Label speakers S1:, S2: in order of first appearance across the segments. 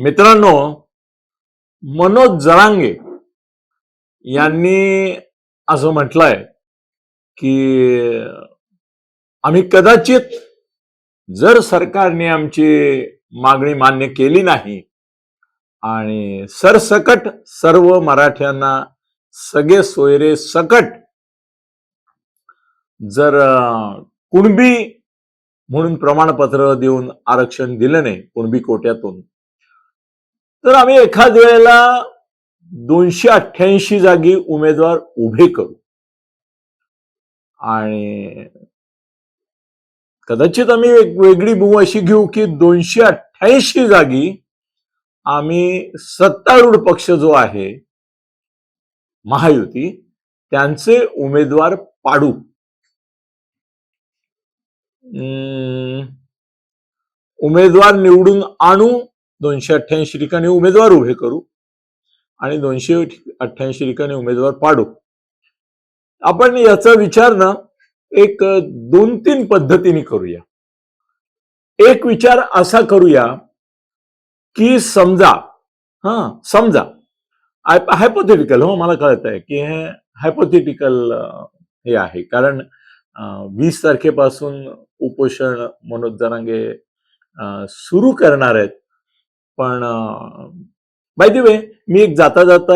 S1: मित्रांनो मनोज जरांगे यांनी असं म्हटलंय की आम्ही कदाचित जर सरकारने आमची मागणी मान्य केली नाही आणि सरसकट सर्व मराठ्यांना सगळे सोयरे सकट जर कुणबी म्हणून प्रमाणपत्र देऊन आरक्षण दिलं नाही कुणबी कोट्यातून तर आम्ही एखाद वेळेला दोनशे अठ्ठ्याऐंशी जागी उमेदवार उभे करू. आणि कदाचित आम्ही एक वेगळी भू अशी घेऊ की दोनशे अठ्ठ्याऐंशी जागी आम्ही सत्तारूढ पक्ष जो आहे महायुती त्यांचे उमेदवार पाडू. उमेदवार निवडून आणू दोनशे अठ्ठ्याऐंशी ठिकाणी उमेदवार उभे करू आणि दोनशे अठ्ठ्याऐंशी ठिकाणी उमेदवार पाडू. आपण याचा विचार ना एक दोन तीन पद्धतीने करूया. एक विचार असा करूया की समजा हा समजा हायपोथेटिकल हो मला कळत आहे की हे हायपोथेटिकल हे आहे. कारण वीस तारखेपासून उपोषण मनोज जरांगे सुरू करणार आहेत. पण बाय वे मी एक जाता जाता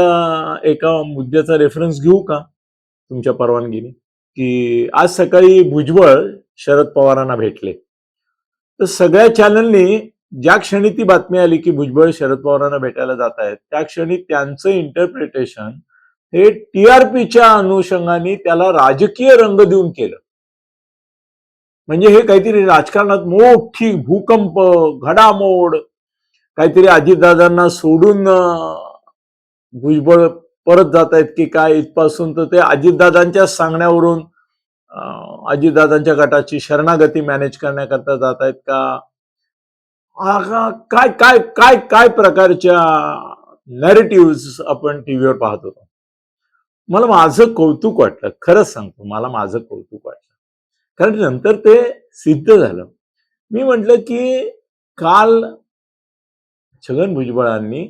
S1: एका मुद्द्याचा रेफरन्स घेऊ का तुमच्या परवानगीने? की आज सकाळी भुजबळ शरद पवारांना भेटले. तर सगळ्या चॅनलनी ज्या क्षणी ती बातमी आली की भुजबळ शरद पवारांना भेटायला जात आहेत त्या क्षणी त्यांचं इंटरप्रिटेशन हे टीआरपीच्या अनुषंगाने त्याला राजकीय रंग देऊन केलं. म्हणजे हे काहीतरी राजकारणात मोठी भूकंप घडामोड काहीतरी अजितदादांना सोडून भुजबळ परत जात आहेत की काय इथपासून तर ते अजितदादांच्या सांगण्यावरून अजितदादांच्या गटाची शरणागती मॅनेज करण्याकरता जात आहेत का? का- काय काय काय काय प्रकारच्या नॅरेटिव्ह आपण टीव्हीवर पाहत होतो? मला माझं कौतुक वाटलं. खरंच सांगतो मला माझं कौतुक वाटलं. कारण नंतर ते सिद्ध झालं. मी म्हटलं की काल छगन भुजबळांनी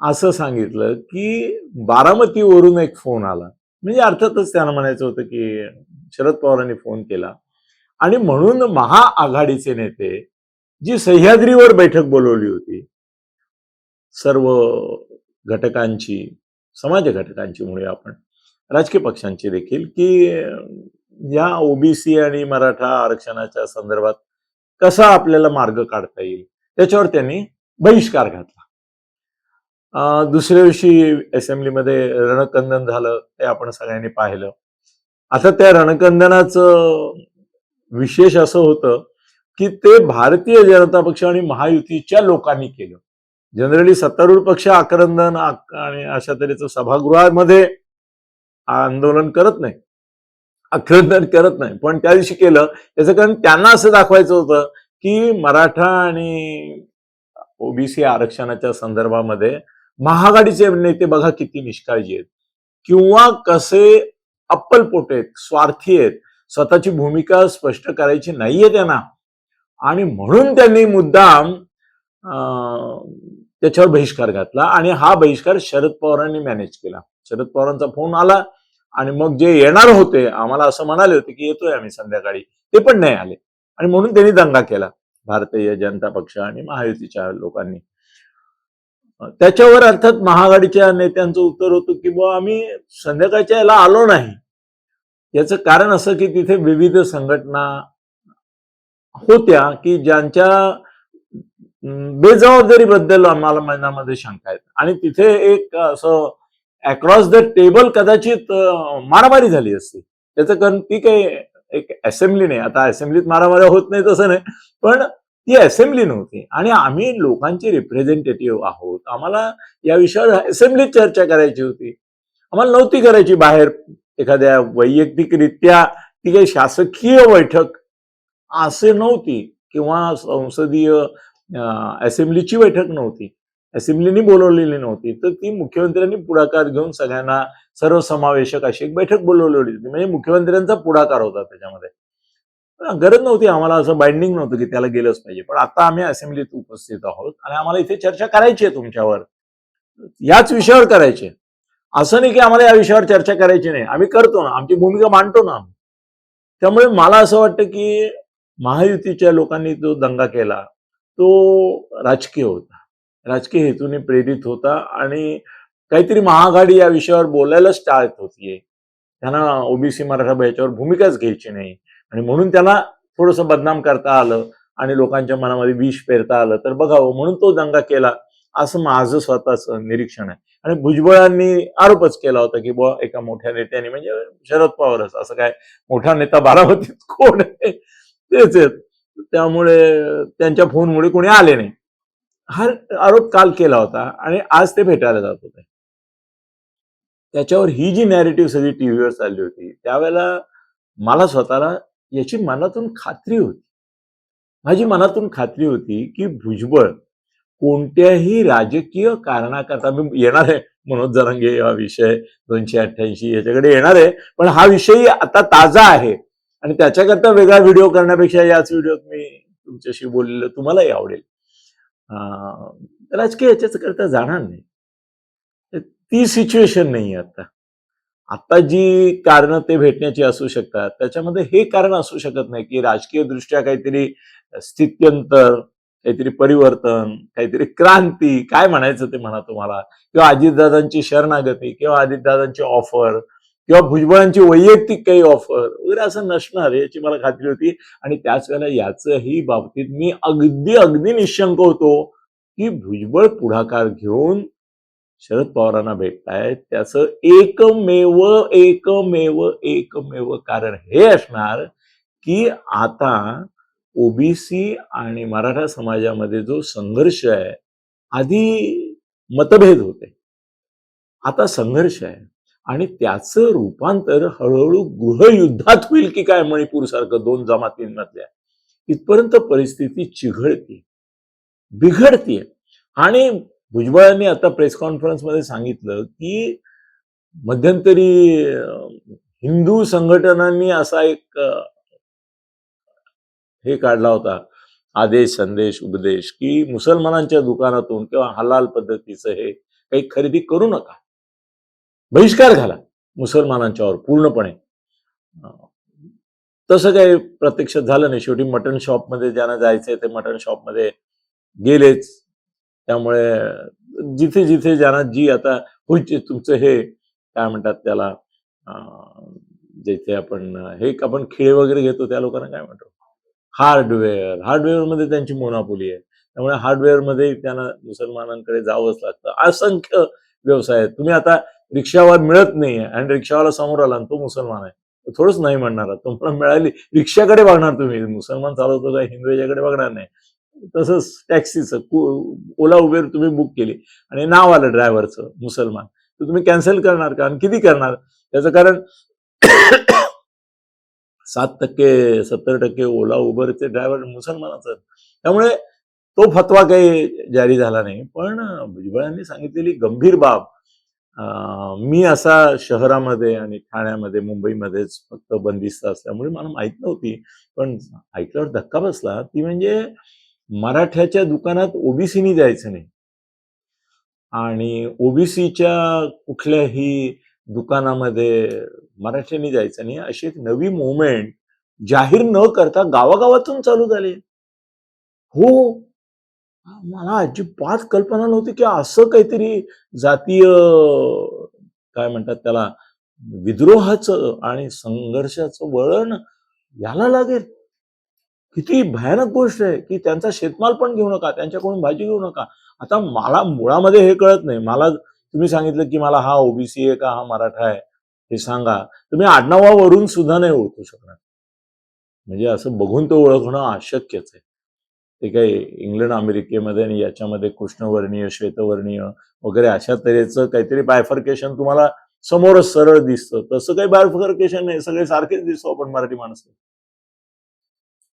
S1: असं सांगितलं की बारामतीवरून एक फोन आला. म्हणजे अर्थातच त्यांना म्हणायचं होतं की शरद पवारांनी फोन केला. आणि म्हणून महाआघाडीचे नेते जी सह्याद्रीवर बैठक बोलवली होती सर्व घटकांची समाज घटकांची म्हणूया आपण राजकीय पक्षांची देखील की या ओबीसी आणि मराठा आरक्षणाच्या संदर्भात कसा आपल्याला मार्ग काढता येईल त्याच्यावर त्यांनी बहिष्कार घातला. दुसऱ्या दिवशी असेंब्लीमध्ये रणकंदन झालं ते आपण सगळ्यांनी पाहिलं. आता त्या रणकंदनाचं विशेष असं होतं की ते भारतीय जनता पक्ष आणि महायुतीच्या लोकांनी केलं. जनरली सत्तारूढ पक्ष आक्रंदन आणि अशा तऱ्हेचं सभागृहामध्ये आंदोलन करत नाही. आक्रंदन करत नाही. पण त्या दिवशी केलं. याचं कारण त्यांना असं दाखवायचं होतं की मराठा आणि ओबीसी आरक्षणाच्या संदर्भामध्ये महाआघाडीचे नेते बघा किती निष्काळजी आहेत. किंवा कसे अप्पलपोट आहेत स्वार्थी आहेत स्वतःची भूमिका स्पष्ट करायची नाहीये त्यांना. आणि म्हणून त्यांनी मुद्दाम अं, त्याच्यावर बहिष्कार घातला आणि हा बहिष्कार शरद पवारांनी मॅनेज केला. शरद पवारांचा फोन आला आणि मग जे येणार होते आम्हाला असं म्हणाले होते की येतोय आम्ही संध्याकाळी. ते पण नाही आले. आणि म्हणून त्यांनी दंगा केला. भारतीय जनता पक्ष आणि महायुतीच्या लोकांनी. त्याच्यावर अर्थात महाआघाडीच्या नेत्यांचं उत्तर होतं की बुवा आम्ही संध्याकाळच्या याला आलो नाही. याचं कारण असं की तिथे विविध संघटना होत्या की ज्यांच्या बेजबाबदारीबद्दल आम्हाला मनामध्ये शंका आहेत. आणि तिथे एक असं अक्रॉस द टेबल कदाचित मारामारी झाली असते. त्याचं कारण ती काही एक असेंब्ली नाही. आता असेंब्लीत मारामारी होत नाही तसं नाही. पण ती असेंब्ली नव्हती. आणि आम्ही लोकांचे रिप्रेझेंटेटिव्ह आहोत. आम्हाला या विषयावर असेंब्लीत चर्चा करायची होती. आम्हाला नव्हती करायची बाहेर एखाद्या वैयक्तिकरित्या ती काही शासकीय बैठक असे नव्हती किंवा संसदीय असेंब्लीची बैठक नव्हती. असेंब्लीनी बोलवलेली नव्हती. तर ती मुख्यमंत्र्यांनी पुढाकार घेऊन सगळ्यांना सर्वसमावेशक अशी एक बैठक बोलवलेली होती. म्हणजे मुख्यमंत्र्यांचा पुढाकार होता त्याच्यामध्ये. गरज नव्हती आम्हाला असं बाइंडिंग नव्हतं की त्याला गेलंच पाहिजे. पण आता आम्ही असेंब्लीत उपस्थित आहोत आणि आम्हाला इथे चर्चा करायची आहे तुमच्यावर. याच विषयावर करायची. असं नाही की आम्हाला या विषयावर चर्चा करायची नाही. आम्ही करतो ना. आमची भूमिका मांडतो ना आम्ही. त्यामुळे मला असं वाटतं की महायुतीच्या लोकांनी जो दंगा केला. तो राजकीय होता. राजकीय हेतूने प्रेरित होता आणि काहीतरी महाआघाडी या विषयावर बोलायलाच टाळत होतीये. त्यांना ओबीसी मराठा याच्यावर भूमिकाच घ्यायची नाही. आणि म्हणून त्याला थोडंसं बदनाम करता आलं आणि लोकांच्या मनामध्ये विष पेरता आलं. तर बघावं हो, म्हणून तो दंगा केला. असं माझं स्वतःचं निरीक्षण आहे. आणि भुजबळांनी आरोपच केला होता की बुवा एका मोठ्या नेत्याने म्हणजे शरद पवारच असं काय मोठा नेता बारामतीत कोण आहे? तेच आहेत. त्यामुळे त्यांच्या फोनमुळे कोणी आले नाही. हा आरोप काल केला होता आणि आज ते भेटायला जात होते. त्याच्यावर ही जी नॅरेटिव्ह सगळी टीव्हीवर चालली होती त्यावेळेला मला स्वतःला याची मनातून खात्री होती. माझी मनातून खात्री होती की भुजबळ कोणत्याही राजकीय कारणाकरता मी येणार आहे मनोज जरांगे हा विषय दोनशे अठ्ठ्याऐंशी याच्याकडे येणार आहे पण हा विषयही आता ताजा आहे. आणि त्याच्याकरता वेगळा व्हिडिओ करण्यापेक्षा याच व्हिडिओत मी तुमच्याशी बोललेलं तुम्हालाही आवडेल. राजकीय याच्याच करता जाणार नाही. ती सिच्युएशन नाही आता. आता जी कारण ते भेटण्याची असू शकतात त्याच्यामध्ये हे कारण असू शकत नाही की राजकीय दृष्ट्या काहीतरी स्थित्यंतर काहीतरी परिवर्तन काहीतरी क्रांती काय म्हणायचं ते म्हणा तुम्हाला. किंवा अजितदादांची शरणागती किंवा अजितदादांची ऑफर किंवा भुजबळांची वैयक्तिक काही ऑफर वगैरे असं नसणार याची मला खात्री होती. आणि त्याच वेळेला याचही बाबतीत मी अगदी अगदी निशंक होतो की भुजबळ पुढाकार घेऊन शरद पवारांना भेटतायत. त्याचं एकमेव एकमेव एकमेव कारण हे असणार की आता ओबीसी आणि मराठा समाजामध्ये जो संघर्ष आहे आधी मतभेद होते. आता संघर्ष आहे. आणि त्याचं रूपांतर हळूहळू गृहयुद्धात होईल की काय मणिपूर सारखं दोन जमातींमधल्या. इथपर्यंत परिस्थिती चिघळती बिघडतीये. आणि भुजबळांनी आता प्रेस कॉन्फरन्समध्ये सांगितलं की मध्यंतरी हिंदू संघटनांनी असा एक हे काढला होता आदेश संदेश उपदेश की मुसलमानांच्या दुकानातून किंवा हलाल पद्धतीचं हे काही खरेदी करू नका. बहिष्कार घाला मुसलमानांच्यावर पूर्णपणे. तसं काही प्रत्यक्षात झालं नाही. शेवटी मटन शॉपमध्ये ज्यांना जायचंय ते मटन शॉपमध्ये गेलेच. त्यामुळे जिथे जिथे ज्यांना जी आता होईचे तुमचं हे काय म्हणतात त्याला जिथे आपण हे आपण खेळ वगैरे घेतो त्या लोकांना काय म्हणतो? हार्डवेअर. हार्डवेअरमध्ये त्यांची मोनापोली आहे. त्यामुळे हार्डवेअरमध्ये त्यांना मुसलमानांकडे जावंच लागतं. असंख्य व्यवसाय आहेत. तुम्ही आता रिक्षावर मिळत नाहीये आणि रिक्षावाला समोर आला आणि तो मुसलमान आहे. थोडंच नाही म्हणणार तुम्हाला मिळाली रिक्षाकडे बघणार तुम्ही. मुसलमान चालवतो का हिंदू याच्याकडे बघणार नाही. तसंच टॅक्सीचं ओला उबेर तुम्ही बुक केली. आणि नाव आलं ड्रायव्हरचं मुसलमान. तर तुम्ही कॅन्सल करणार का? आणि किती करणार? त्याचं कारण सात टक्के सत्तर टक्के ओला उबरचे ड्रायव्हर मुसलमानाचं आहेत. त्यामुळे तो फतवा काही जारी झाला नाही. पण भुजबळांनी सांगितलेली गंभीर बाब मी असा शहरामध्ये आणि ठाण्यामध्ये मुंबईमध्येच फक्त बंदिस्त असल्यामुळे मला माहीत नव्हती. पण ऐकल्यावर धक्का बसला. ती म्हणजे मराठ्याच्या दुकानात ओबीसीनी जायचं नाही. आणि ओबीसीच्या कुठल्याही दुकानामध्ये मराठ्यांनी जायचं नाही. अशी एक नवी मुवमेंट जाहीर न करता गावागावातून चालू झाली. हो. मला अजिबात कल्पना नव्हती की असं काहीतरी जातीय काय म्हणतात त्याला विद्रोहाचं आणि संघर्षाचं वळण याला लागेल. किती भयानक गोष्ट आहे की त्यांचा शेतमाल पण घेऊ नका त्यांच्याकडून भाजी घेऊ नका. आता मला मुळामध्ये हे कळत नाही. मला तुम्ही सांगितलं की मला हा ओबीसी आहे का हा मराठा आहे हे सांगा. तुम्ही आडनावावरून सुद्धा नाही ओळखू शकणार. म्हणजे असं बघून तो ओळखणं अशक्यच आहे. ते काही इंग्लंड अमेरिकेमध्ये आणि याच्यामध्ये कृष्णवर्णीय श्वेतवर्णीय वगैरे अशा तऱ्हेचं काहीतरी बायफर्केशन तुम्हाला समोरच सरळ दिसतं. तसं काही बायफर्केशन नाही. सगळे सारखेच दिसतो आपण मराठी माणसं.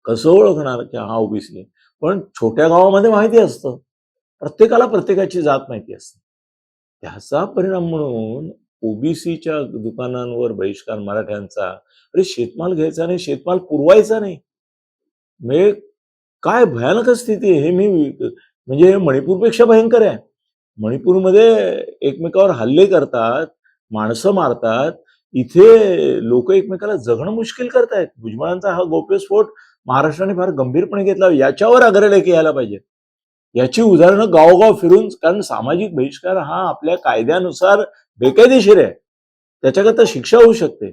S1: कसं ओळखणार की हा ओबीसी पण छोट्या गावामध्ये माहिती असतं. प्रत्येकाला प्रत्येकाची जात माहिती असते. त्याचा परिणाम म्हणून ओबीसीच्या दुकानांवर बहिष्कार मराठ्यांचा अरे शेतमाल घ्यायचा नाही शेतमाल पुरवायचा नाही. म्हणजे काय भयानक स्थिती आहे हे मी म्हणजे हे मणिपूरपेक्षा भयंकर आहे. मणिपूरमध्ये एकमेकावर हल्ले करतात माणसं मारतात. इथे लोक एकमेकाला जगणं मुश्किल करतायत. भुजबळांचा हा गोप्यस्फोट महाराष्ट्राने फार गंभीरपणे घेतला. याच्यावर अग्रलेख यायला पाहिजे. याची उदाहरणं गावोगाव फिरून कारण सामाजिक बहिष्कार हा आपल्या कायद्यानुसार बेकायदेशीर आहे. त्याच्याकरता शिक्षा होऊ शकते.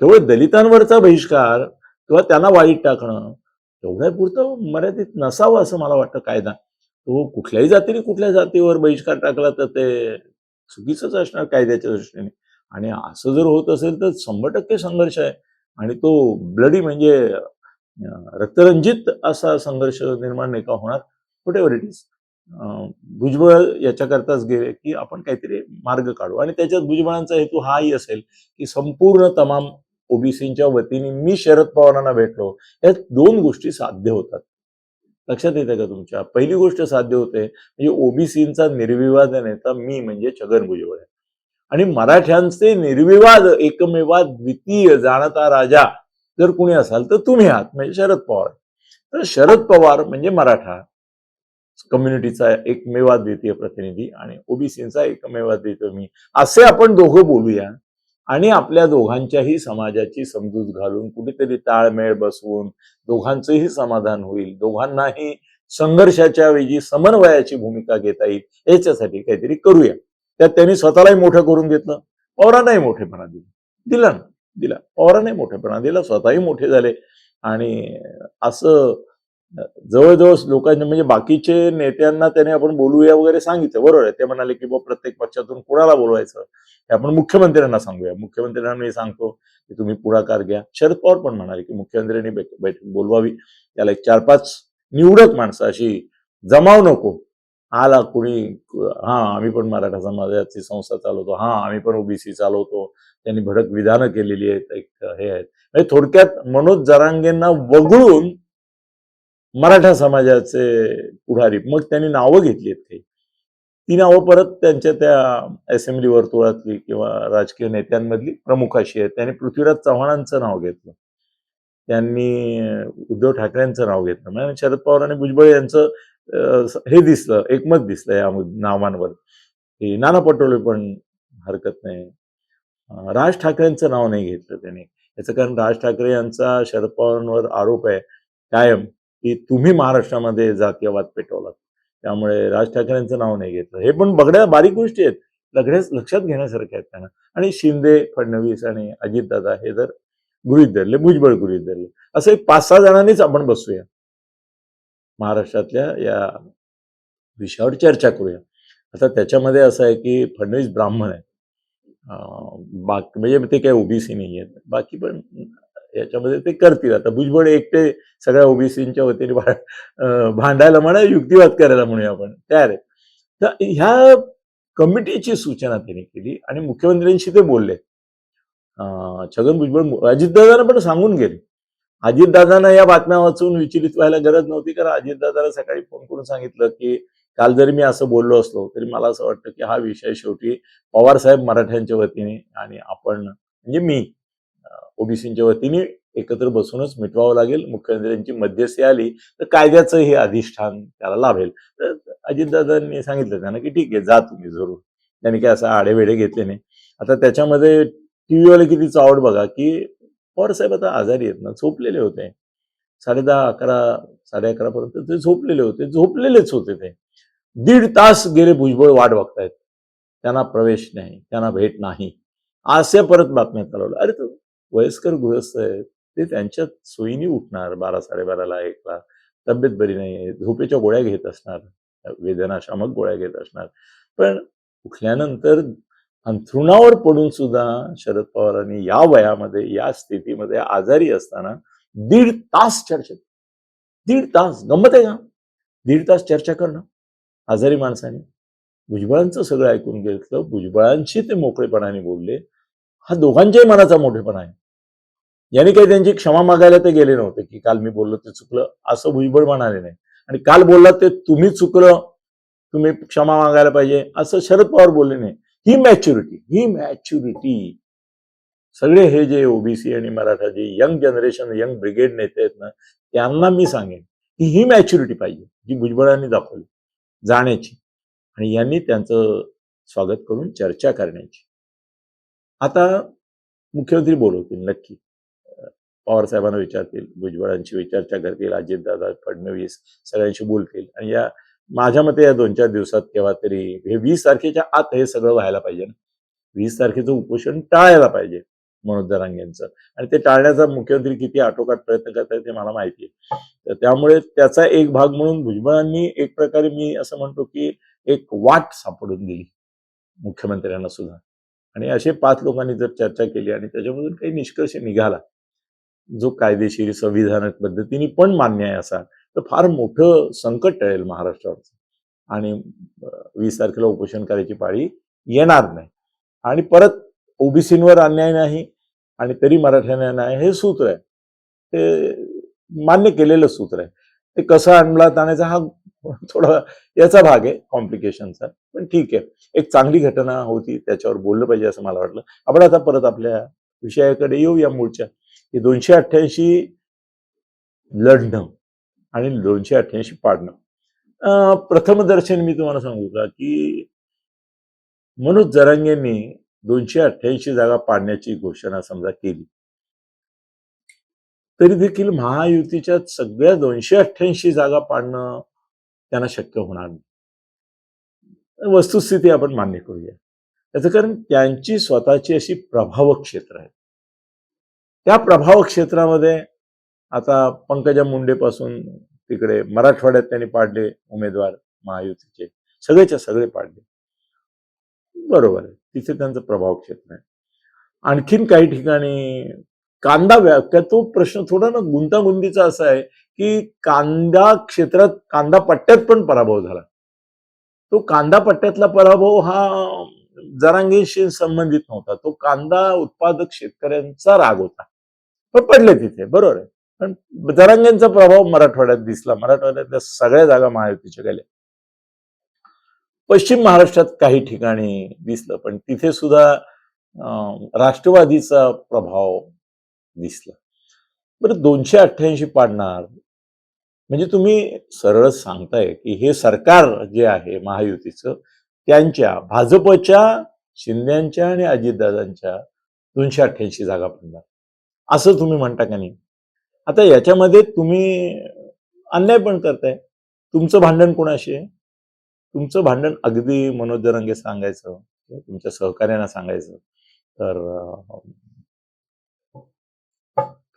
S1: केवळ दलितांवरचा बहिष्कार किंवा त्यांना वाईट टाकणं एवढ्या पुरतं मर्यादित नसावं असं मला वाटतं कायदा. तो कुठल्याही जातीने कुठल्या जातीवर बहिष्कार टाकला तर ते चुकीचंच असणार कायद्याच्या दृष्टीने. आणि असं जर होत असेल तर शंभर टक्के संघर्ष आहे. आणि तो ब्लडी म्हणजे रक्तरंजित असा संघर्ष निर्माण नाही का होणार? Whatever it is Bhujbal याच्याकरताच गेले की आपण काहीतरी मार्ग काढू. आणि त्याच्यात भुजबळांचा हेतू हाही असेल की संपूर्ण तमाम ओबीसीच्या वतीने मी शरद पवारांना भेटलो. या दोन गोष्टी साध्य होतात. लक्षात येते का तुमच्या? पहिली गोष्ट साध्य होते म्हणजे ओबीसीचा निर्विवाद नेता मी म्हणजे छगन भुजबळ. आहे आणि मराठ्यांचे निर्विवाद एकमेवा द्वितीय जाणता राजा जर कुणी असाल तर तुम्ही आहात म्हणजे शरद पवार. तर शरद पवार म्हणजे मराठा कम्युनिटीचा एकमेवा द्वितीय प्रतिनिधी आणि ओबीसीचा एकमेवा द्वितीय मी. असे आपण दोघं बोलूया आणि आपल्या दोघांच्याही समाजाची समजूत घालून कुठेतरी ताळमेळ बसवून दोघांचंही समाधान होईल. दोघांनाही संघर्षाच्या वेळी समन्वयाची भूमिका घेता येईल याच्यासाठी काहीतरी करूया. त्यात त्यांनी स्वतःलाही मोठं करून घेतलं पवारांनाही मोठेपणा दिला. दिला ना? दिला. पवारांनी मोठेपणा दिला स्वतःही मोठे झाले. आणि असं जवळजवळ लोकांनी म्हणजे बाकीचे नेत्यांना त्याने आपण बोलूया वगैरे सांगितलं. बरोबर आहे. ते म्हणाले की बाबा प्रत्येक पक्षातून कुणाला बोलवायचं? हे आपण मुख्यमंत्र्यांना सांगूया. मुख्यमंत्र्यांना मी सांगतो की तुम्ही पुढाकार घ्या. शरद पवार पण म्हणाले की मुख्यमंत्र्यांनी बैठक बोलवावी. त्याला एक चार पाच निवडक माणसं अशी जमाव नको. आला कुणी हा आम्ही पण मराठा समाजाची संस्था चालवतो हा आम्ही पण ओबीसी चालवतो. त्यांनी भडक विधानं केलेली आहेत एक हे आहेत. म्हणजे थोडक्यात मनोज जरांगेंना वगळून मराठा समाजाचे पुढारी मग त्यांनी नावं घेतली आहेत काही. ती नावं परत त्यांच्या त्या असेंब्ली वर्तुळातली किंवा राजकीय नेत्यांमधली प्रमुख अशी आहेत. त्यांनी पृथ्वीराज चव्हाणांचं नाव घेतलं. त्यांनी उद्धव ठाकरेंचं नाव घेतलं. म्हणजे शरद पवार आणि भुजबळ यांचं हे दिसलं एकमत दिसलं या नावांवर. की नाना पटोले पण हरकत नाही. राज ठाकरेंचं नाव नाही घेतलं त्यांनी. याचं कारण राज ठाकरे यांचा शरद पवारांवर आरोप आहे कायम की तुम्ही महाराष्ट्रामध्ये जातीयवाद पेटवलात. त्यामुळे राज ठाकरेंचं नाव नाही घेतलं. हे पण बघड्या बारीक गोष्टी आहेत. लगड्याच लक्षात घेण्यासारख्या आहेत त्यांना. आणि शिंदे फडणवीस आणि अजितदादा हे जर गृहित धरले भुजबळ गृहित धरले. असं एक पाच सहा जणांनीच आपण बसूया. महाराष्ट्रातल्या या विषयावर चर्चा करूया. आता त्याच्यामध्ये असं आहे की फडणवीस ब्राह्मण आहे बाकी म्हणजे ते काही ओबीसी नाही आहेत. बाकी पण याच्यामध्ये ते करतील. आता भुजबळ एकटे सगळ्या ओबीसींच्या वतीने भांडायला म्हणा युक्तिवाद करायला म्हणूया आपण. तयार आहे तर ह्या कमिटीची सूचना त्यांनी केली आणि मुख्यमंत्र्यांशी ते बोलले. छगन भुजबळ अजितदादांना पण सांगून गेले. अजितदादांना या बातम्या वाचून विचलित व्हायला गरज नव्हती कारण अजितदादाला सकाळी फोन करून सांगितलं की काल जरी मी असं बोललो असलो तरी मला असं वाटतं की हा विषय शेवटी पवार साहेब मराठ्यांच्या वतीने आणि आपण म्हणजे मी ओबीसीच्या वतीने एकत्र बसूनच मिटवावं लागेल. मुख्यमंत्र्यांची मध्यस्थी आली तर कायद्याचं हे अधिष्ठान त्याला लाभेल. तर अजितदादांनी सांगितलं त्यांना की ठीक आहे जा तुम्ही जरूर. त्यांनी काय असं आडेवेडे घेतले नाही. आता त्याच्यामध्ये टीव्हीवाले किती चावड बघा की पवार साहेब आता आजारी आहेत ना झोपलेले होते. साडे दहा अकरा साडे अकरा पर्यंत ते झोपलेले होते झोपलेलेच होते ते. दीड तास गेले भुजबळ वाट बघतायत. त्यांना प्रवेश नाही त्यांना भेट नाही. असे परत बातम्या चालवल्या अरे तो वयस्कर गृहस्थ आहेत ते त्यांच्या सोयीने उठणार बारा साडेबाराला एकला तब्येत बरी नाही झोपेच्या गोळ्या घेत असणार वेदनाशामक गोळ्या घेत असणार. पण उठल्यानंतर अंथरुणावर पडून सुद्धा शरद पवारांनी या वयामध्ये या स्थितीमध्ये आजारी असताना दीड तास चर्चा दीड तास. गंमत आहे का? दीड तास चर्चा करणं. आजारी माणसाने. भुजबळांचं सगळं ऐकून घेतलं. भुजबळांशी ते मोकळेपणाने बोलले. हा दोघांच्याही मनाचा मोठेपणा आहे. यांनी काही त्यांची क्षमा मागायला ते गेले नव्हते की काल मी बोललो ते चुकलं. असं भुजबळ म्हणाले नाही. आणि काल बोललात ते तुम्ही चुकलं. तुम्ही क्षमा मागायला पाहिजे. असं शरद पवार बोलले नाही. ही मॅच्युरिटी ही मॅच्युरिटी सगळे हे जे ओबीसी आणि मराठा जे यंग जनरेशन यंग ब्रिगेड नेते आहेत ना त्यांना मी सांगेन की ही मॅच्युरिटी पाहिजे जी भुजबळांनी दाखवली जाण्याची. आणि यांनी त्यांचं स्वागत करून चर्चा करण्याची. आता मुख्यमंत्री बोलवतील नक्की. पवार साहेबांना विचारतील भुजबळांची चर्चा करतील अजितदादा फडणवीस सगळ्यांशी बोलतील. आणि या माझ्या मते या दोन चार दिवसात केव्हा तरी हे वीस तारखेच्या आत हे सगळं व्हायला पाहिजे ना. वीस तारखेचं उपोषण टाळायला पाहिजे मनोज जरांगेंचं आणि ते टाळण्याचा मुख्यमंत्री किती आटोकाट प्रयत्न करत आहेत ते मला माहिती आहे. तर त्यामुळे त्याचा एक भाग म्हणून भुजबळांनी एक प्रकारे मी असं म्हणतो की एक वाट सापडून दिली मुख्यमंत्र्यांना सुद्धा. आणि असे पाच लोकांनी जर चर्चा केली आणि त्याच्यामधून काही निष्कर्ष निघाला जो कायदेशीर संविधानक पद्धतीने पण मान्य आहे असा तर फार मोठं संकट टळेल महाराष्ट्रावरचं. आणि वीस तारखेला उपोषण करायची पाळी येणार नाही. आणि परत ओबीसींवर अन्याय नाही आणि तरी मराठ्यांना नाही हे सूत्र आहे. ते मान्य केलेलं सूत्र आहे. ते कसं अंमलात आणायचा हा थोडा याचा भाग आहे कॉम्प्लिकेशनचा पण ठीक आहे. एक चांगली घटना होती त्याच्यावर बोललं पाहिजे असं मला वाटलं. आपण आता परत आपल्या विषयाकडे येऊ या मूळच्या. की दोनशे अठ्ठ्याऐंशी लढणं. आणि दोनशे अठ्ठ्याऐंशी पाडणं. प्रथमदर्शन मी तुम्हाला सांगू का की मनोज जरांगेंनी दोनशे अठ्ठ्याऐंशी जागा पाडण्याची घोषणा समजा केली. तरी देखील महायुतीच्या सगळ्या दोनशे अठ्ठ्याऐंशी जागा पाडणं त्यांना शक्य होणार नाही. वस्तुस्थिती आपण मान्य करूया. त्याचं कारण त्यांची स्वतःची अशी प्रभाव क्षेत्र आहे. त्या प्रभाव क्षेत्रामध्ये आता पंकजा मुंडे पासून तिकडे मराठवाड्यात त्यांनी पाडले उमेदवार महायुतीचे. सगळेच्या सगळे पाडले. बरोबर आहे. तिथे त्यांचा प्रभाव क्षेत्र आहे आणखीन काही ठिकाणी कांदा व्या तो प्रश्न थोडा ना गुंतागुंतीचा असा आहे की कांदा क्षेत्रात कांदा पट्ट्यात पण पराभव झाला. तो कांदा पट्ट्यातला पराभव हा जरांगीशी संबंधित नव्हता. तो कांदा उत्पादक शेतकऱ्यांचा राग होता. पण पडले तिथे. बरोबर आहे. पण जरांगेंचा प्रभाव मराठवाड्यात दिसला. मराठवाड्यातल्या सगळ्या जागा महायुतीच्या गेल्या. पश्चिम महाराष्ट्रात काही ठिकाणी दिसलं पण तिथे सुद्धा अं, राष्ट्रवादीचा प्रभाव दिसला. बरं दोनशे अठ्ठ्याऐंशी पाडणार. म्हणजे तुम्ही सरळ सांगताय की हे सरकार जे आहे महायुतीचं त्यांच्या भाजपच्या शिंद्यांच्या आणि अजितदादांच्या दोनशे अठ्ठ्याऐंशी जागा पडणार. असं तुम्ही म्हणता का नाही? आता याच्यामध्ये तुम्ही अन्याय पण करताय. तुमचं भांडण कोणाशी आहे? तुमचं भांडण अगदी मनोज जरंगे सांगायचं तुमच्या सहकार्यांना सांगायचं तर अं,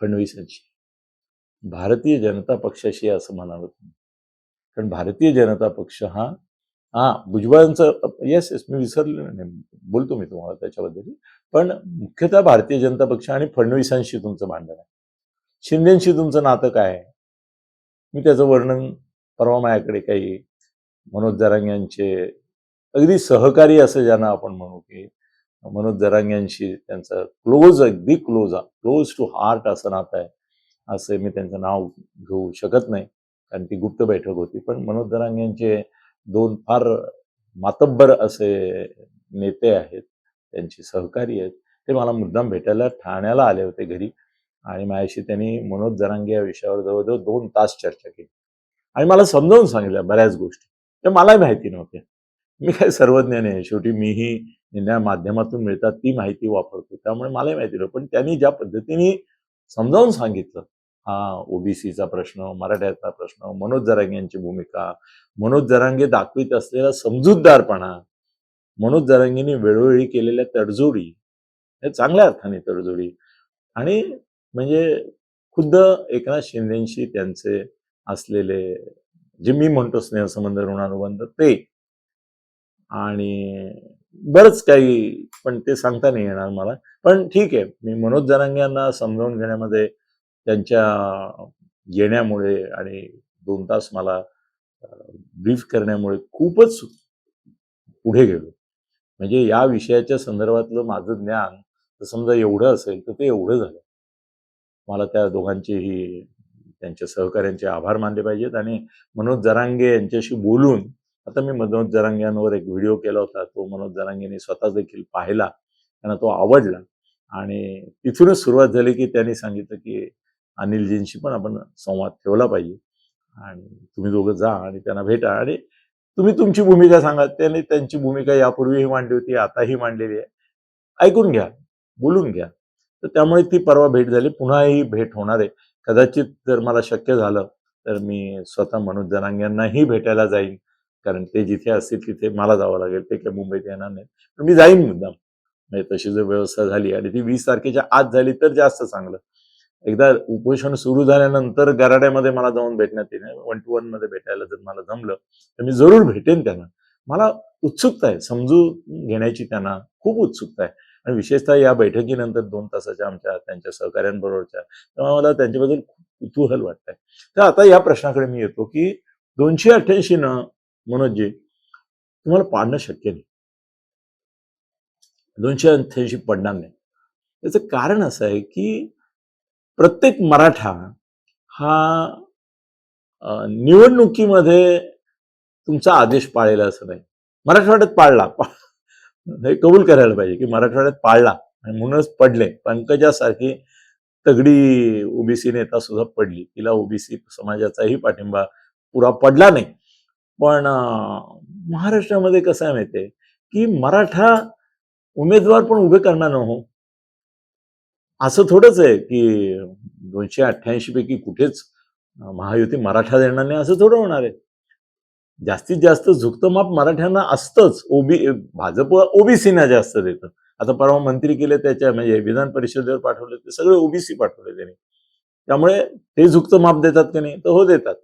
S1: फडणवीसांची भारतीय जनता पक्षाशी असं म्हणावं तुम्ही. कारण भारतीय जनता पक्ष हा हा भुजबळांचं येस येस मी विसरलो नाही बोलतो मी तुम्हाला त्याच्याबद्दल. पण मुख्यतः भारतीय जनता पक्ष आणि फडणवीसांशी तुमचं भांडण आहे. शिंदेशी तुमचं नातं काय? मी त्याचं वर्णन परवा माझ्याकडे काही मनोज जरांग यांचे अगदी सहकारी असं ज्यांना आपण म्हणू की मनोज जरांग यांशी त्यांचं क्लोज अगदी क्लोज क्लोज टू हार्ट असं नातं आहे. असं मी त्यांचं नाव घेऊ शकत नाही कारण ती गुप्त बैठक होती. पण मनोज दरांग यांचे दोन फार मातब्बर असे नेते आहेत त्यांचे सहकारी आहेत. ते मला मुद्दाम भेटायला ठाण्याला आले होते घरी. आणि माझ्याशी त्यांनी मनोज जरांगे या विषयावर जवळजवळ दोन तास चर्चा केली. आणि मला समजावून सांगितल्या बऱ्याच गोष्टी. त्या मलाही माहिती नव्हत्या मी काय सर्वज्ञ नाही शेवटी मीही ज्या माध्यमातून मिळतात ती माहिती वापरतो. त्यामुळे मलाही माहिती नव्हतं. पण त्यांनी ज्या पद्धतीने समजावून सांगितलं हा ओबीसीचा प्रश्न मराठ्याचा प्रश्न मनोज जरांगे यांची भूमिका मनोज जरांगे दाखवित असलेला समजूतदारपणा मनोज जरांगेंनी वेळोवेळी केलेल्या तडजोडी हे चांगल्या अर्थाने तडजोडी. आणि म्हणजे खुद्द एकनाथ शिंदेशी त्यांचे असलेले जे मी म्हणतो स्नेहसंबंध ऋणानुबंध ते. आणि बरंच काही पण ते सांगता नाही येणार मला. पण ठीक आहे मी मनोज जरांगे यांना समजावून घेण्यामध्ये त्यांच्या येण्यामुळे आणि दोन तास मला ब्रीफ करण्यामुळे खूपच पुढे गेलो. म्हणजे या विषयाच्या संदर्भातलं माझं ज्ञान तर समजा एवढं असेल तर ते एवढं झालं. मला त्या दोघांचेही त्यांच्या सहकाऱ्यांचे आभार मानले पाहिजेत. आणि मनोज जरांगे यांच्याशी बोलून आता मी मनोज जरांग्यांवर एक व्हिडिओ केला होता. तो मनोज जरांगेने स्वतः देखील पाहिला त्यांना तो आवडला. आणि तिथूनच सुरुवात झाली की त्यांनी सांगितलं की अनिलजींशी पण आपण संवाद ठेवला पाहिजे. आणि तुम्ही दोघं जा आणि त्यांना भेटा. आणि तुम्ही तुमची भूमिका सांगा. त्यांनी त्यांची भूमिका यापूर्वीही मांडली होती आताही मांडलेली आहे. ऐकून घ्या बोलून घ्या. तर त्यामुळे ती परवा भेट झाली. पुन्हा ही भेट होणार आहे. कदाचित जर मला शक्य झालं तर मी स्वतः मनोज जनांग्यांनाही भेटायला जाईन. कारण ते जिथे असतील तिथे मला जावं लागेल. ते काही मुंबईत येणार नाही पण मी जाईन मुद्दाम. म्हणजे तशी जर व्यवस्था झाली आणि ती वीस तारखेच्या आत झाली तर जास्त चांगलं. एकदा उपोषण सुरू झाल्यानंतर गराड्यामध्ये मला जाऊन भेटण्यात येईल. वन टू वनमध्ये भेटायला जर मला जमलं तर मी जरूर भेटेन त्यांना. मला उत्सुकता आहे. समजून घेण्याची त्यांना खूप उत्सुकता आहे. आणि विशेषतः या बैठकीनंतर दोन तासाच्या आमच्या त्यांच्या सहकाऱ्यांबरोबरच्या तेव्हा मला त्यांच्याबद्दल खूप कुतूहल वाटतंय. तर आता या प्रश्नाकडे मी येतो की दोनशे अठ्ठ्याऐंशी न मनोजजी तुम्हाला पाडणं शक्य नाही. दोनशे अठ्ठ्याऐंशी पडणार नाही. त्याचं कारण असं आहे की प्रत्येक मराठा हा निवडणुकीमध्ये तुमचा आदेश पाळलेला असं नाही. मराठवाड्यात पाळला. हे कबूल करायला पाहिजे की मराठवाड्यात पाळला आणि म्हणूनच पडले. पंकजासारखी तगडी ओबीसी नेता सुद्धा पडली. तिला ओबीसी समाजाचाही पाठिंबा पुरा पडला नाही. पण महाराष्ट्रामध्ये कसं आहे माहिती की मराठा उमेदवार पण उभे करणार न हो. असं थोडंच आहे की दोनशे अठ्ठ्याऐंशी पैकी कुठेच महायुती मराठा देणार नाही असं थोडं होणार आहे. जास्तीत जास्त झुकतं माप मराठ्यांना असतंच. ओबी भाजप ओबीसीना जास्त देतं. आता परवा मंत्री केले त्याच्या म्हणजे विधान परिषदेवर पाठवले ते सगळे ओबीसी पाठवले त्यांनी. त्यामुळे ते झुकतं माप देतात की नाही? तर हो देतात.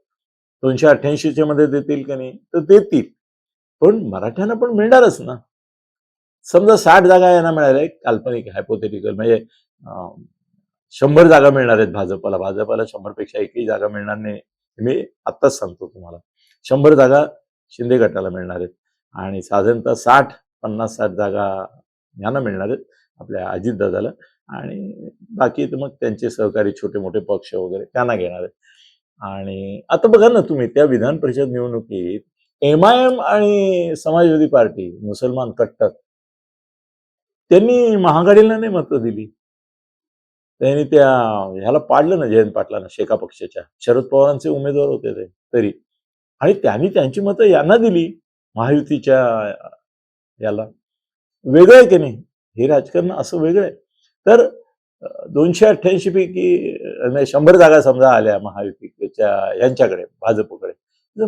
S1: दोनशे अठ्ठ्याऐंशीच्या मध्ये देतील की नाही? तर देतील. पण मराठ्यांना पण मिळणारच ना. समजा साठ जागा यांना मिळाल्या. काल्पनिक हायपोथेटिकल म्हणजे शंभर जागा मिळणार आहेत भाजपाला. भाजपाला शंभरपेक्षा एकही जागा मिळणार नाही. मी आत्ताच सांगतो तुम्हाला. शंभर जागा शिंदे गटाला मिळणार आहेत. आणि साधारणतः साठ पन्नास साठ जागा यांना मिळणार आहेत आपल्या अजितदादाला आणि बाकी तर मग त्यांचे सहकारी छोटे मोठे पक्ष वगैरे त्यांना घेणार आहेत. आणि आता बघा ना तुम्ही त्या विधान परिषद निवडणुकीत एम आय एम आणि समाजवादी पार्टी मुसलमान कट्टर त्यांनी महाआघाडीला नाही मतं दिली. त्यांनी त्या ह्याला पाडलं ना जयंत पाटलांना शेका पक्षाच्या. शरद पवारांचे उमेदवार होते ते तरी. आणि त्यांनी त्यांची मतं यांना दिली महायुतीच्या याला. वेगळं आहे की नाही? हे राजकारण असं वेगळं आहे. तर दोनशे अठ्ठ्याऐंशी पैकी शंभर जागा समजा आल्या महायुतीच्या यांच्याकडे भाजपकडे. तर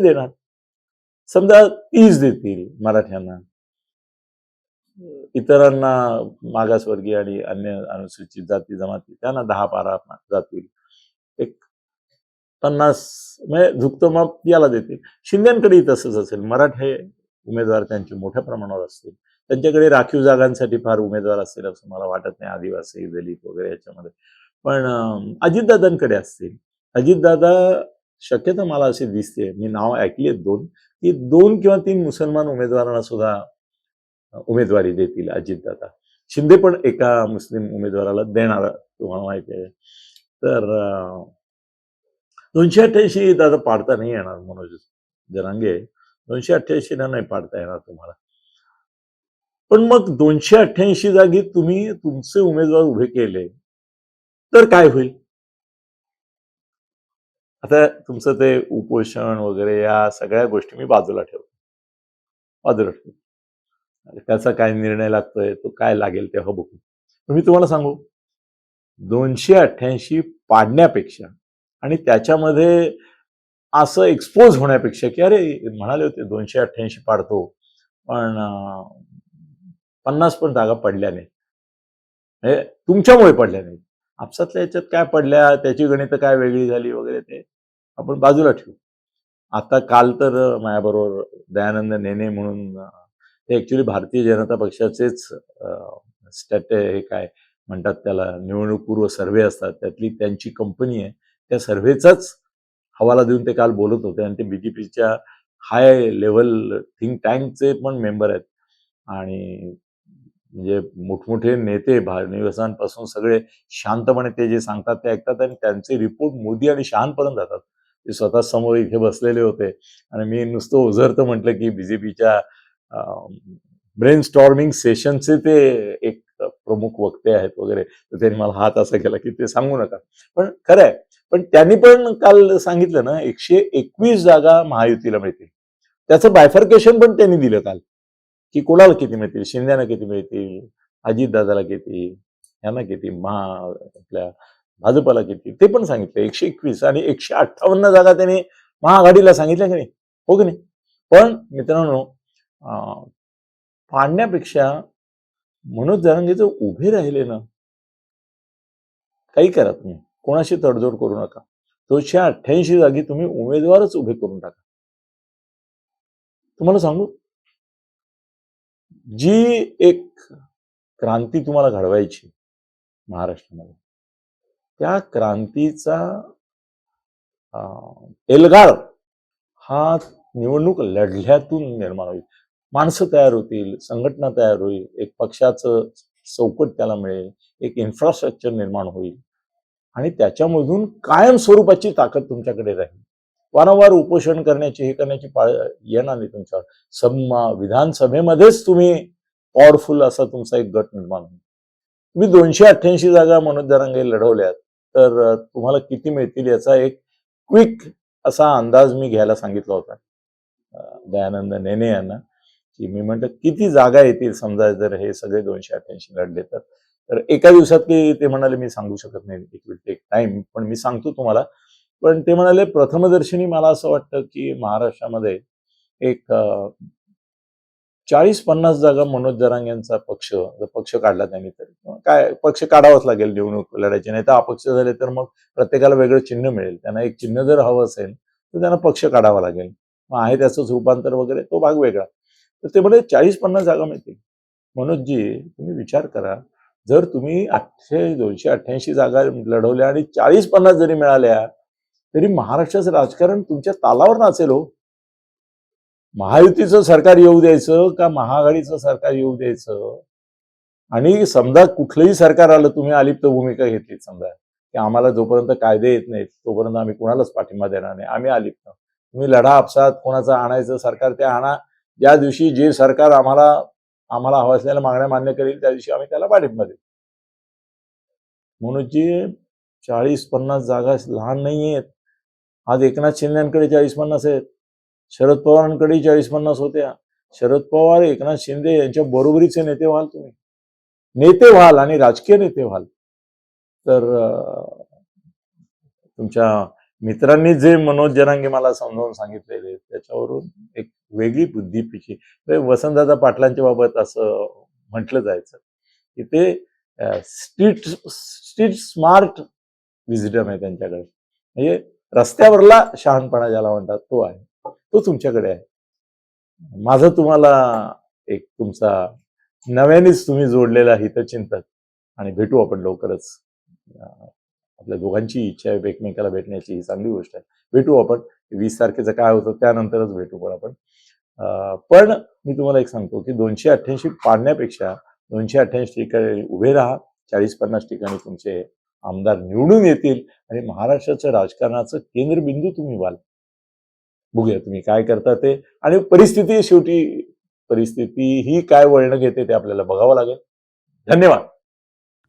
S1: देणार. समजा तीस देतील मराठ्यांना. इतरांना मागासवर्गीय आणि अन्य अनुसूचित जाती जमाती त्यांना दहा बारा जातील. पन्नास म्हणजे झुकतं माप याला देतील. शिंद्यांकडेही तसंच असेल. मराठे उमेदवार त्यांचे मोठ्या प्रमाणावर असतील. त्यांच्याकडे राखीव जागांसाठी फार उमेदवार असतील असं मला वाटत नाही. आदिवासी दलित वगैरे याच्यामध्ये. पण अजितदादांकडे असतील. अजितदादा शक्यता मला अशी दिसते. मी नाव ऐकली आहेत दोन. की दोन किंवा तीन मुसलमान उमेदवारांना सुद्धा उमेदवारी देतील अजितदादा. शिंदे पण एका मुस्लिम उमेदवाराला देणार तुम्हाला माहिती आहे. तर दोनशे अठ्ठ्याऐंशी दादा पाडता नाही येणार मनोज जरांगे. दोनशे अठ्ठ्याऐंशी ना नाही पाडता येणार तुम्हाला. पण मग दोनशे अठ्ठ्याऐंशी जागी तुम्ही तुमचे उमेदवार उभे केले तर काय होईल? आता तुमचं ते उपोषण वगैरे या सगळ्या गोष्टी मी बाजूला ठेवतो. बाजूला ठेवतो. त्याचा काय निर्णय लागतोय तो काय लागेल तेव्हा बघू. मी तुम्हाला सांगू. दोनशे अठ्ठ्याऐंशी पाडण्यापेक्षा आणि त्याच्यामध्ये असं एक्सपोज होण्यापेक्षा की अरे म्हणाले होते दोनशे अठ्ठ्याऐंशी पाडतो पण पन्नास पण जागा पडल्या नाही तुमच्यामुळे पडल्या नाही आपसातल्या याच्यात काय पडल्या? त्याची गणितं काय वेगळी झाली वगैरे ते आपण बाजूला ठेवू. आता काल तर माझ्याबरोबर दयानंद नेने म्हणून ते ऍक्च्युली भारतीय जनता पक्षाचेच स्टॅट हे काय म्हणतात त्याला निवडणूक पूर्व सर्वे असतात त्यातली त्यांची कंपनी आहे. त्या सर्व्हेचाच हवाला देऊन ते काल बोलत होते आणि ते बीजेपीच्या हाय लेवल थिंक टँकचे पण मेंबर आहेत. आणि म्हणजे मोठमोठे नेते भारनिवासांपासून सगळे शांतपणे ते जे सांगतात ते ऐकतात आणि त्यांचे रिपोर्ट मोदी आणि शहापर्यंत जातात. ते स्वतः समोर इथे बसलेले होते. आणि मी नुसतं ओझरतं म्हटलं की बीजेपीच्या ब्रेन स्टॉर्मिंग सेशनचे ते एक प्रमुख वक्ते आहेत वगैरे तर त्यांनी मला हात असा केला की ते सांगू नका. पण खरं आहे पण त्यांनी पण काल सांगितलं ना एकशे एकवीस जागा महायुतीला मिळतील. त्याचं बायफर्केशन पण त्यांनी दिलं काल. की कोणाला किती मिळतील? शिंद्याना किती मिळतील? अजितदादाला किती? यांना किती? महा आपल्या भाजपाला किती? ते पण सांगितलं एकशे एकवीस आणि एकशे अठ्ठावन्न जागा त्यांनी महाआघाडीला सांगितल्या की नाही. हो की नाही? पण मित्रांनो पाडण्यापेक्षा मनोज जरांगे जर उभे राहिले ना. काही करत नाही कोणाशी तडजोड करू नका. दोनशे अठ्ठ्याऐंशी जागी तुम्ही उमेदवारच उभे करून टाका. तुम्हाला सांगू? जी एक क्रांती तुम्हाला घडवायची महाराष्ट्रामध्ये त्या क्रांतीचा अं, एल्गार हा निवडणूक लढल्यातून निर्माण होईल. माणसं तयार होतील संघटना तयार होईल एक पक्षाचं चौकट त्याला मिळेल एक इन्फ्रास्ट्रक्चर निर्माण होईल. आणि त्याच्यामधून कायम स्वरूपाची ताकद तुमच्याकडे राहील. वारंवार उपोषण करण्याची हे करण्याची पाळ येणार नाही तुमच्यावर. सम विधानसभेमध्येच तुम्ही पॉवरफुल असा तुमचा एक गट निर्माण होईल. तुम्ही दोनशे अठ्ठ्याऐंशी जागा मनोज दरांगे लढवल्यात तर तुम्हाला किती मिळतील याचा एक क्विक असा अंदाज मी घ्यायला सांगितला होता. दयानंद नेने यांना. की मी म्हणतो किती जागा येतील? समजा जर हे सगळे दोनशे अठ्ठ्याऐंशी लढले तर. तर एका दिवसात की ते म्हणाले मी सांगू शकत नाही इट विल टेक टाइम पण मी सांगतो तुम्हाला. पण ते म्हणाले प्रथमदर्शनी मला असं वाटतं की महाराष्ट्रामध्ये एक चाळीस पन्नास जागा मनोज जरांग यांचा पक्ष जर पक्ष काढला त्यांनी तर. काय पक्ष काढावाच लागेल निवडणूक लढायची. नाही तर अपक्ष झाले तर मग प्रत्येकाला वेगळं चिन्ह मिळेल. त्यांना एक चिन्ह जर हवं असेल तर त्यांना पक्ष काढावा लागेल. मग आहे त्याचंच रूपांतर वगैरे तो भाग वेगळा. तर ते म्हणजे चाळीस पन्नास जागा मिळतील. मनोजजी तुम्ही विचार करा. जर तुम्ही आठशे दोनशे अठ्ठ्याऐंशी जागा लढवल्या आणि चाळीस पन्नास जरी मिळाल्या तरी महाराष्ट्राचं राजकारण तुमच्या तालावर नाचेल हो. महायुतीचं सरकार येऊ द्यायचं का महाआघाडीचं सरकार येऊ द्यायचं? आणि समजा कुठलंही सरकार आलं तुम्ही अलिप्त भूमिका घेतली समजा की आम्हाला जोपर्यंत कायदे येत नाहीत तोपर्यंत आम्ही कुणालाच पाठिंबा देणार नाही. आम्ही अलिप्त. तुम्ही लढा आपसात कोणाचं आणायचं सरकार ते आणा. ज्या दिवशी जे सरकार आम्हाला आम्हाला हवं असलेल्या मागण्या मान्य करेल त्या दिवशी आम्ही त्याला पाठिंबा देऊ. म्हणून जे चाळीस पन्नास जागा लहान नाही आहेत आज एकनाथ शिंदेकडे चाळीस पन्नास आहेत. शरद पवारांकडे चाळीस पन्नास होत्या. शरद पवार एकनाथ शिंदे यांच्या बरोबरीचे नेते व्हाल तुम्ही. नेते व्हाल आणि राजकीय नेते व्हाल. तर तुमच्या मित्रांनी जे मनोज जरांगे मला समजावून सांगितलेले त्याच्यावरून एक वेगळी बुद्धी पिची म्हणजे वसंतदादा पाटलांच्या बाबत असं म्हटलं जायचं की ते स्ट्रीट स्ट्रीट स्मार्ट विजिटम आहे त्यांच्याकडे. म्हणजे रस्त्यावरला शहाणपणा ज्याला म्हणतात तो आहे. तो तुमच्याकडे आहे. माझं तुम्हाला एक तुमचा नव्यानेच तुम्ही जोडलेला हितचिंतक. आणि भेटू आपण लवकरच. आपल्या दोघांची इच्छा आहे एकमेकाला भेटण्याची ही चांगली गोष्ट आहे. भेटू आपण. वीस तारखेचं काय होतं त्यानंतरच भेटू पण आपण. पण मी तुम्हाला एक सांगतो की दोनशे अठ्ठ्याऐंशी पाडण्यापेक्षा दोनशे अठ्ठ्याऐंशी ठिकाणी उभे राहा. चाळीस पन्नास ठिकाणी तुमचे आमदार निवडून येतील आणि महाराष्ट्राच्या राजकारणाचं केंद्रबिंदू तुम्ही व्हाल. बघूया तुम्ही काय करता ते. आणि परिस्थिती शेवटी परिस्थिती ही काय वळणं घेते ते आपल्याला बघावं लागेल. धन्यवाद.